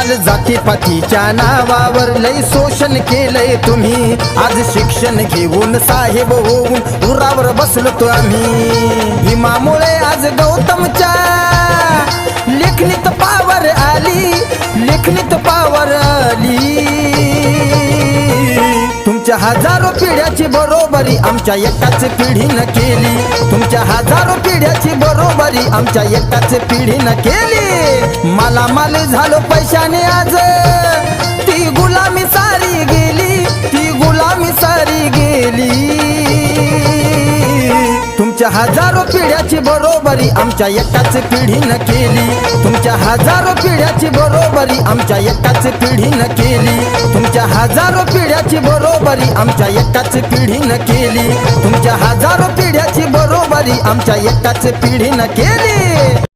काल जातीपातीच्या नावावर लय शोषण केलंय तुम्ही. आज शिक्षण घेऊन साहेब होऊन उरावर बसलो तो आम्ही. भीमामुळे आज गौतम तुमच्या हजारो पिढ्याची बरोबरी आमच्या एकाच पिढीनं केली. तुमच्या हजारो पिढ्याची बरोबरी आमच्या एकाच पिढीनं केली. मला माल झालो पैशाने आज. तुमच्या हजारो पिढ्याची बरोबरी आमच्या एकाच पिढीनं केली. तुमच्या हजारो पिढ्याची बरोबरी आमच्या एकाच पिढीनं केली. तुमच्या हजारो पिढ्याची बरोबरी आमच्या एकाच पिढीनं केली. तुमच्या हजारो पिढ्याची बरोबरी आमच्या एकाच पिढीनं केली.